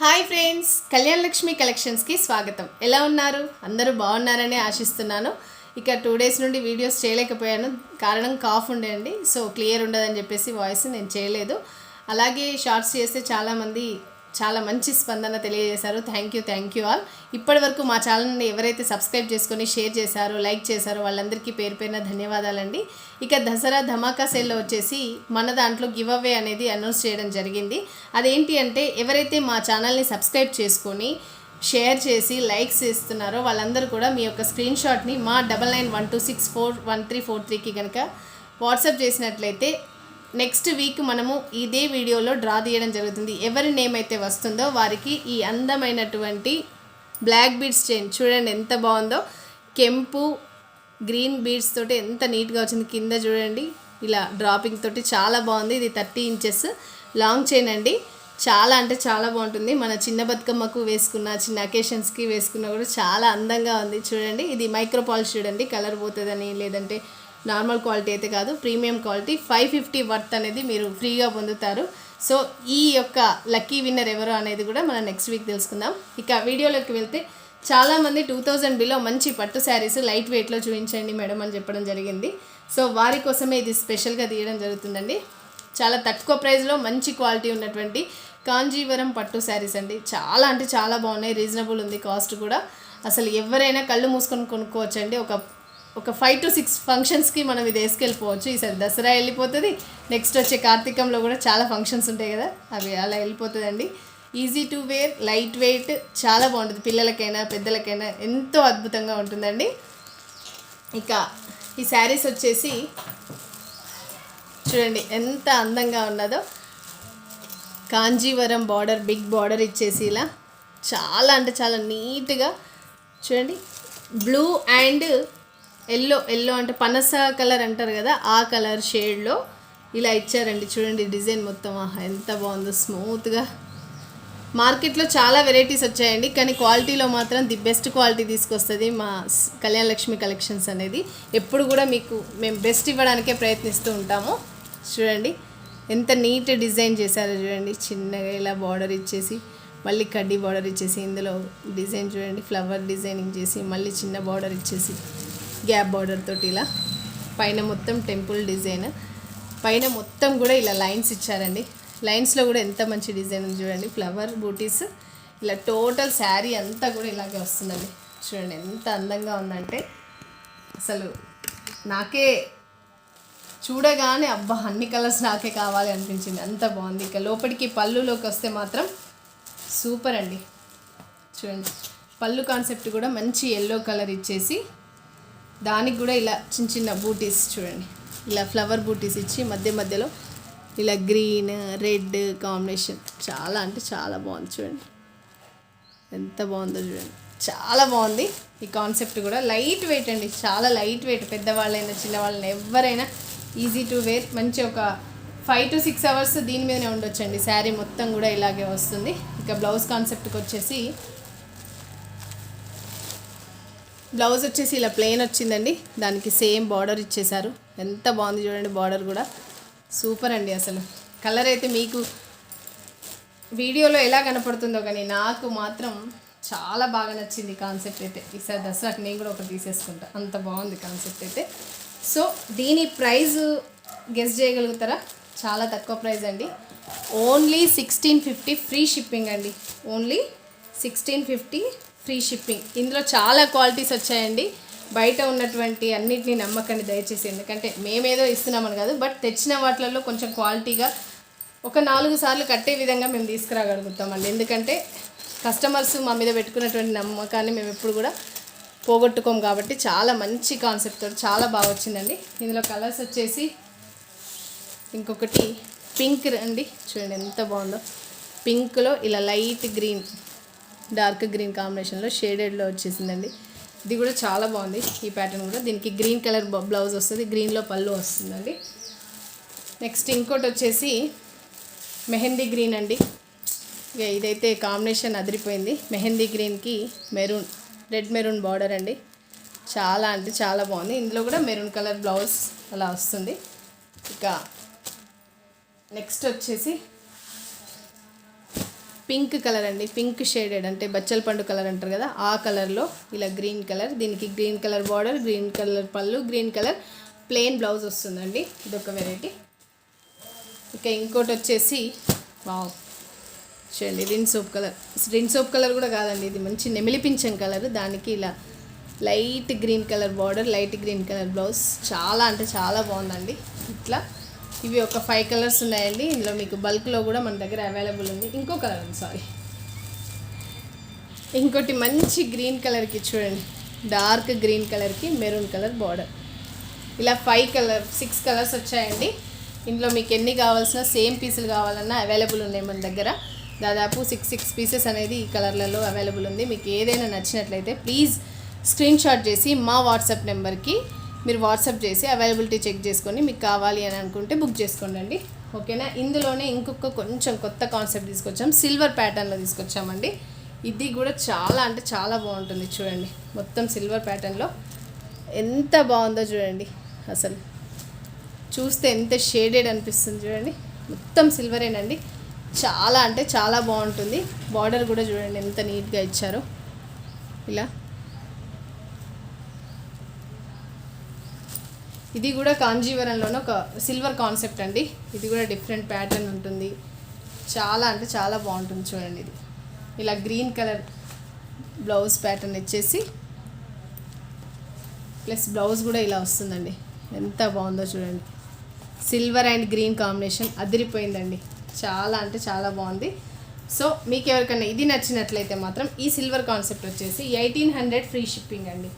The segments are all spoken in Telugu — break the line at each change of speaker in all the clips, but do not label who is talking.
హాయ్ ఫ్రెండ్స్ కళ్యాణ్ లక్ష్మి కలెక్షన్స్కి స్వాగతం. ఎలా ఉన్నారు? అందరూ బాగున్నారని ఆశిస్తున్నాను. ఇక టూ డేస్ నుండి వీడియోస్ చేయలేకపోయాను. కారణం కాఫ్ ఉండేయండి సో క్లియర్ ఉండదని చెప్పేసి వాయిస్ నేను చేయలేదు. అలాగే షార్ట్స్ చేస్తే చాలామంది చాలా మంచి స్పందన తెలియజేశారు. Thank you thank you all ఇప్పటి వరకు మా ఛానల్ని ఎవరైతే సబ్స్క్రైబ్ చేసుకొని షేర్ చేశారో లైక్ చేశారో వాళ్ళందరికీ పేరు పేరున ధన్యవాదాలండి. ఇక దసరా ధమాకా సేల్లో వచ్చేసి మన దాంట్లో గివ్ అవే అనేది అనౌన్స్ చేయడం జరిగింది. అదేంటి అంటే ఎవరైతే మా ఛానల్ని సబ్స్క్రైబ్ చేసుకొని షేర్ చేసి లైక్స్ ఇస్తున్నారో వాళ్ళందరూ కూడా మీ యొక్క స్క్రీన్ షాట్ని మా double nine one two six four one three four త్రీకి కనుక వాట్సాప్ చేసినట్లయితే నెక్స్ట్ వీక్ మనము ఇదే వీడియోలో డ్రా తీయడం జరుగుతుంది. ఎవరి నేమ్ అయితే వస్తుందో వారికి ఈ అందమైనటువంటి బ్లాక్ బీడ్స్ చైన్ చూడండి ఎంత బాగుందో. కెంపు గ్రీన్ బీడ్స్ తోటి ఎంత నీట్గా వచ్చింది. కింద చూడండి ఇలా డ్రాపింగ్ తోటి చాలా బాగుంది. ఇది థర్టీ ఇంచెస్. లాంగ్ చైన్ అండి. చాలా అంటే చాలా బాగుంటుంది. మన చిన్న బతుకమ్మకు వేసుకున్న చిన్న అకేషన్స్కి వేసుకున్న కూడా చాలా అందంగా ఉంది. చూడండి ఇది మైక్రో పాలిష్ చూడండి. కలర్ పోతుందని లేదంటే నార్మల్ క్వాలిటీ అయితే కాదు premium quality. Five fifty worth అనేది మీరు ఫ్రీగా పొందుతారు. సో ఈ యొక్క లక్కీ విన్నర్ ఎవరు అనేది కూడా మనం నెక్స్ట్ వీక్ తెలుసుకుందాం. ఇక వీడియోలోకి వెళ్తే చాలామంది టూ థౌజండ్ బిలో మంచి పట్టు శారీస్ లైట్ వెయిట్లో చూపించండి మేడం అని చెప్పడం జరిగింది. సో వారి కోసమే ఇది స్పెషల్గా తీయడం జరుగుతుందండి. చాలా తక్కువ ప్రైస్లో మంచి క్వాలిటీ ఉన్నటువంటి కాంజీవరం పట్టు శారీస్ అండి. చాలా అంటే చాలా బాగున్నాయి రీజనబుల్ ఉంది కాస్ట్ కూడా. అసలు ఎవరైనా కళ్ళు మూసుకొని కొనుక్కోవచ్చండి. ఒక ఒక ఫైవ్ టు సిక్స్ ఫంక్షన్స్కి మనం ఇది వేసుకెళ్ళిపోవచ్చు. ఈసారి దసరా వెళ్ళిపోతుంది. నెక్స్ట్ వచ్చే కార్తీకంలో కూడా చాలా ఫంక్షన్స్ ఉంటాయి కదా అవి అలా వెళ్ళిపోతుందండి. Easy to wear light weight చాలా బాగుంటుంది. పిల్లలకైనా పెద్దలకైనా ఎంతో అద్భుతంగా ఉంటుందండి. ఇక ఈ శారీస్ వచ్చేసి చూడండి ఎంత అందంగా ఉన్నదో. కాంజీవరం బార్డర్ బిగ్ బార్డర్ ఇచ్చేసి ఇలా చాలా అంటే చాలా నీట్గా చూడండి. బ్లూ అండ్ ఎల్లో ఎల్లో అంటే పనస కలర్ అంటారు కదా ఆ కలర్ షేడ్లో ఇలా ఇచ్చారండి. చూడండి డిజైన్ మొత్తం. ఆహా ఎంత బాగుందో స్మూత్గా మార్కెట్లో చాలా వెరైటీస్ వచ్చాయండి కానీ క్వాలిటీలో మాత్రం ది బెస్ట్ క్వాలిటీ తీసుకొస్తుంది మా కళ్యాణ లక్ష్మి కలెక్షన్స్ అనేది. ఎప్పుడు కూడా మీకు మేము బెస్ట్ ఇవ్వడానికే ప్రయత్నిస్తూ ఉంటాము. చూడండి ఎంత నీట్ డిజైన్ చేశారో చూడండి. చిన్నగా ఇలా బార్డర్ ఇచ్చేసి మళ్ళీ కడ్డీ బార్డర్ ఇచ్చేసి ఇందులో డిజైన్ చూడండి ఫ్లవర్ డిజైనింగ్ చేసి మళ్ళీ చిన్న బార్డర్ ఇచ్చేసి. గ్యాప్ బార్డర్ తోటి ఇలా. పైన మొత్తం టెంపుల్ డిజైన్. పైన మొత్తం కూడా ఇలా లైన్స్ ఇచ్చారండి. లైన్స్లో కూడా ఎంత మంచి డిజైన్ ఉంది చూడండి. ఫ్లవర్ బూటీస్ ఇలా టోటల్ శారీ అంతా కూడా ఇలాగే వస్తుందండి. చూడండి ఎంత అందంగా ఉందంటే అసలు నాకే చూడగానే అబ్బా అన్ని కలర్స్ నాకే కావాలి అనిపించింది. అంత బాగుంది. ఇక లోపలికి పళ్ళులోకి వస్తే మాత్రం సూపర్ అండి. చూడండి. పళ్ళు కాన్సెప్ట్ కూడా మంచి ఎల్లో కలర్ ఇచ్చేసి దానికి కూడా ఇలా చిన్న చిన్న బూటీస్ చూడండి. ఇలా ఫ్లవర్ బూటీస్ ఇచ్చి మధ్య మధ్యలో ఇలా గ్రీన్ రెడ్ కాంబినేషన్ చాలా అంటే చాలా బాగుంది చూడండి. ఎంత బాగుందో చూడండి. చాలా బాగుంది ఈ కాన్సెప్ట్ కూడా. లైట్ వెయిట్ అండి. చాలా లైట్ వెయిట్ పెద్దవాళ్ళైనా చిన్నవాళ్ళైనా ఎవరైనా ఈజీ టు వేర్ మంచి ఒక ఫైవ్ టు సిక్స్ అవర్స్ దీని మీదనే ఉండొచ్చండి. శారీ మొత్తం కూడా ఇలాగే వస్తుంది. ఇక బ్లౌజ్ కాన్సెప్ట్కి వచ్చేసి బ్లౌజ్ వచ్చేసి ఇలా ప్లెయిన్ వచ్చిందండి. దానికి సేమ్ బార్డర్ ఇచ్చేశారు. ఎంత బాగుంది చూడండి బార్డర్ కూడా. సూపర్ అండి అసలు. కలర్ అయితే మీకు వీడియోలో ఎలా కనపడుతుందో కానీ నాకు మాత్రం చాలా బాగా నచ్చింది కాన్సెప్ట్ అయితే. ఈసారి దసరాకి నేను కూడా ఒకటి తీసేసుకుంటా. అంత బాగుంది కాన్సెప్ట్ అయితే. సో దీని ప్రైజ్ గెస్ చేయగలుగుతారా? చాలా తక్కువ ప్రైజ్ అండి. Only sixteen fifty free shipping అండి. Only sixteen fifty free shipping. ఇందులో చాలా క్వాలిటీస్ వచ్చాయండి. బయట ఉన్నటువంటి అన్నిటినీ నమ్మకండి దయచేసి. ఎందుకంటే మేమేదో ఇస్తున్నామని కాదు బట్ తెచ్చిన వాటిలలో కొంచెం క్వాలిటీగా ఒక నాలుగు సార్లు కట్టే విధంగా మేము తీసుకురాగలుగుతామండి. ఎందుకంటే కస్టమర్స్ మా మీద పెట్టుకున్నటువంటి నమ్మకాన్ని మేము ఎప్పుడు కూడా పోగొట్టుకోం కాబట్టి చాలా మంచి కాన్సెప్ట్ తోటి చాలా బాగా వచ్చిందండి. ఇందులో కలర్స్ వచ్చేసి ఇంకొకటి పింక్ అండి చూడండి ఎంత బాగుందో. పింక్లో ఇలా లైట్ గ్రీన్ డార్క్ గ్రీన్ కాంబినేషన్లో షేడెడ్లో వచ్చేసిందండి. ఇది కూడా చాలా బాగుంది. ఈ ప్యాటర్న్ కూడా దీనికి గ్రీన్ కలర్ బ్లౌజ్ వస్తుంది గ్రీన్లో పళ్ళు వస్తుందండి. నెక్స్ట్ ఇంకోటి వచ్చేసి మెహందీ గ్రీన్ అండి. ఇక ఇదైతే కాంబినేషన్ అదిరిపోయింది. మెహందీ గ్రీన్కి మెరూన్ రెడ్ మెరూన్ బార్డర్ అండి. చాలా అంటే చాలా బాగుంది. ఇందులో కూడా మెరూన్ కలర్ బ్లౌజ్ అలా వస్తుంది. ఇక నెక్స్ట్ వచ్చేసి పింక్ కలర్ అండి పింక్ షేడెడ్ అంటే బచ్చల పండు కలర్ అంటారు కదా ఆ కలర్లో ఇలా గ్రీన్ కలర్ దీనికి green colour border green colour పళ్ళు గ్రీన్ కలర్ ప్లెయిన్ బ్లౌజ్ వస్తుందండి ఇదొక వెరైటీ. ఇంకా ఇంకోటి వచ్చేసి వావ్ చూడండి Rin soap colour. Rin soap colour కూడా కాదండి ఇది మంచి నెమిలిపించం కలర్ దానికి ఇలా light green colour border light green colour blouse చాలా అంటే చాలా బాగుందండి ఇట్లా ఇవి ఒక ఫైవ్ కలర్స్ ఉన్నాయండి. ఇందులో మీకు బల్క్లో కూడా మన దగ్గర అవైలబుల్ ఉంది. ఇంకో కలర్ ఉంది సారీ ఇంకోటి మంచి గ్రీన్ కలర్కి చూడండి. డార్క్ గ్రీన్ కలర్కి మెరూన్ కలర్ బార్డర్ ఇలా ఫైవ్ కలర్ సిక్స్ కలర్స్ వచ్చాయండి. ఇందులో మీకు ఎన్ని కావాల్సిన సేమ్ పీసులు కావాలన్నా అవైలబుల్ ఉన్నాయి మన దగ్గర. దాదాపు సిక్స్ సిక్స్ పీసెస్ అనేది ఈ కలర్లలో అవైలబుల్ ఉంది. మీకు ఏదైనా నచ్చినట్లయితే ప్లీజ్ స్క్రీన్ షాట్ చేసి మా వాట్సాప్ నెంబర్కి మీరు వాట్సాప్ చేసి అవైలబిలిటీ చెక్ చేసుకొని మీకు కావాలి అని అనుకుంటే బుక్ చేసుకోండి ఓకేనా? ఇందులోనే ఇంకొక కొంచెం కొత్త కాన్సెప్ట్ తీసుకొచ్చాం. సిల్వర్ ప్యాటర్న్లో తీసుకొచ్చామండి. ఇది కూడా చాలా అంటే చాలా బాగుంటుంది చూడండి. మొత్తం సిల్వర్ ప్యాటర్న్లో ఎంత బాగుందో చూడండి. అసలు చూస్తే ఎంత షేడెడ్ అనిపిస్తుంది చూడండి. మొత్తం సిల్వరేనండి. చాలా అంటే చాలా బాగుంటుంది. బార్డర్ కూడా చూడండి ఎంత నీట్గా ఇచ్చారో. ఇలా ఇది కూడా కాంజీవరంలోనే ఒక సిల్వర్ కాన్సెప్ట్ అండి. ఇది కూడా డిఫరెంట్ ప్యాటర్న్ ఉంటుంది. చాలా అంటే చాలా బాగుంటుంది చూడండి ఇది. ఇలా గ్రీన్ కలర్ బ్లౌజ్ ప్యాటర్న్ ఇచ్చేసి ప్లస్ బ్లౌజ్ కూడా ఇలా వస్తుందండి. ఎంత బాగుందో చూడండి. సిల్వర్ అండ్ గ్రీన్ కాంబినేషన్ అదిరిపోయిందండి. చాలా అంటే చాలా బాగుంది. సో మీకు ఎవరికైనా ఇది నచ్చినట్లయితే మాత్రం ఈ సిల్వర్ కాన్సెప్ట్ వచ్చేసి ఎయిటీన్ హండ్రెడ్ ఫ్రీ షిప్పింగ్ అండి.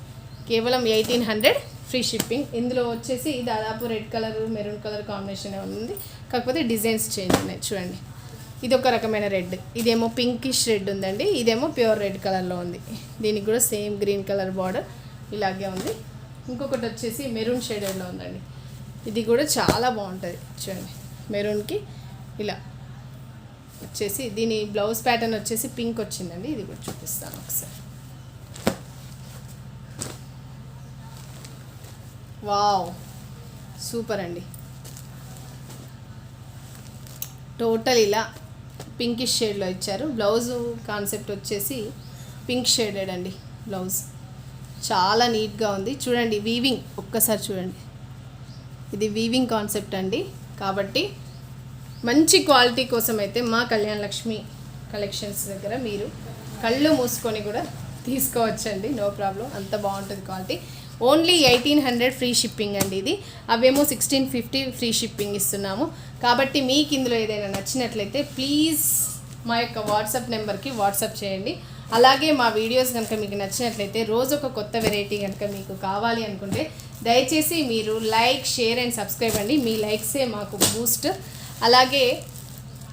కేవలం ఎయిటీన్ హండ్రెడ్ ఫ్రీ షిప్పింగ్. ఇందులో వచ్చేసి దాదాపు red colour maroon colour combination ఉంది? కాకపోతే డిజైన్స్ చేంజ్ ఉన్నాయి. చూడండి. ఇది ఒక రకమైన రెడ్. ఇదేమో పింకిష్ రెడ్ ఉందండి. ఇదేమో ప్యూర్ రెడ్ కలర్లో ఉంది. దీనికి కూడా సేమ్ గ్రీన్ కలర్ బార్డర్ ఇలాగే ఉంది. ఇంకొకటి వచ్చేసి మెరూన్ షేడెడ్లో ఉందండి. ఇది కూడా చాలా బాగుంటుంది. చూడండి. మెరూన్కి ఇలా వచ్చేసి దీని బ్లౌజ్ ప్యాటర్న్ వచ్చేసి పింక్ వచ్చిందండి. ఇది కూడా చూపిస్తాను ఒకసారి. వావ్. సూపర్ అండి. టోటల్ ఇలా పింకిష్ షేడ్లో ఇచ్చారు. బ్లౌజ్ కాన్సెప్ట్ వచ్చేసి పింక్ షేడెడ్ అండి బ్లౌజ్. చాలా నీట్గా ఉంది. చూడండి వీవింగ్ ఒక్కసారి చూడండి. ఇది వీవింగ్ కాన్సెప్ట్ అండి. కాబట్టి మంచి క్వాలిటీ కోసం అయితే మా కళ్యాణ్ లక్ష్మి కలెక్షన్స్ దగ్గర మీరు కళ్ళు మూసుకొని కూడా తీసుకోవచ్చండి. No problem. అంత బాగుంటుంది quality. Only eighteen hundred free shipping అండి ఇది. అవేమో సిక్స్టీన్ ఫిఫ్టీ ఫ్రీ షిప్పింగ్ ఇస్తున్నాము. కాబట్టి మీకు ఇందులో ఏదైనా నచ్చినట్లయితే ప్లీజ్ మా యొక్క వాట్సాప్ నెంబర్కి వాట్సాప్ చేయండి. అలాగే మా వీడియోస్ కనుక మీకు నచ్చినట్లయితే రోజు ఒక కొత్త వెరైటీ కనుక మీకు కావాలి అనుకుంటే దయచేసి మీరు లైక్ షేర్ అండ్ సబ్స్క్రైబ్ అండి. మీ లైక్సే మాకు బూస్ట్. అలాగే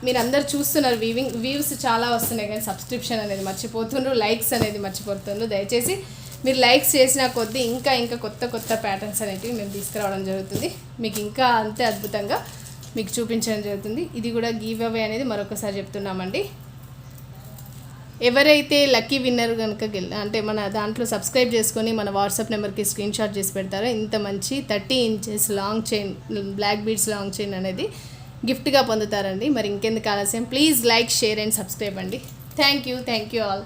మీరు అందరు చూస్తున్నారు వీవింగ్ వ్యూస్ చాలా వస్తున్నాయి కానీ సబ్స్క్రిప్షన్ అనేది మర్చిపోతుండ్రు లైక్స్ అనేది మర్చిపోతుండ్రు. దయచేసి మీరు లైక్స్ చేసిన కొద్దీ ఇంకా ఇంకా కొత్త కొత్త ప్యాటర్న్స్ అనేటివి మేము తీసుకురావడం జరుగుతుంది. మీకు ఇంకా అంతే అద్భుతంగా మీకు చూపించడం జరుగుతుంది. ఇది కూడా గివ్ అవే అనేది మరొకసారి చెప్తున్నామండి. ఎవరైతే లక్కీ విన్నర్ కనుక అంటే మన దాంట్లో సబ్స్క్రైబ్ చేసుకొని మన వాట్సాప్ నెంబర్కి స్క్రీన్ షాట్ చేసి పెడతారో ఇంత మంచి thirty inches long chain black beads long chain అనేది గిఫ్ట్గా పొందుతారండి. మరి ఇంకెందుకు ఆలస్యం? Please like share and subscribe అండి. Thank you thank you all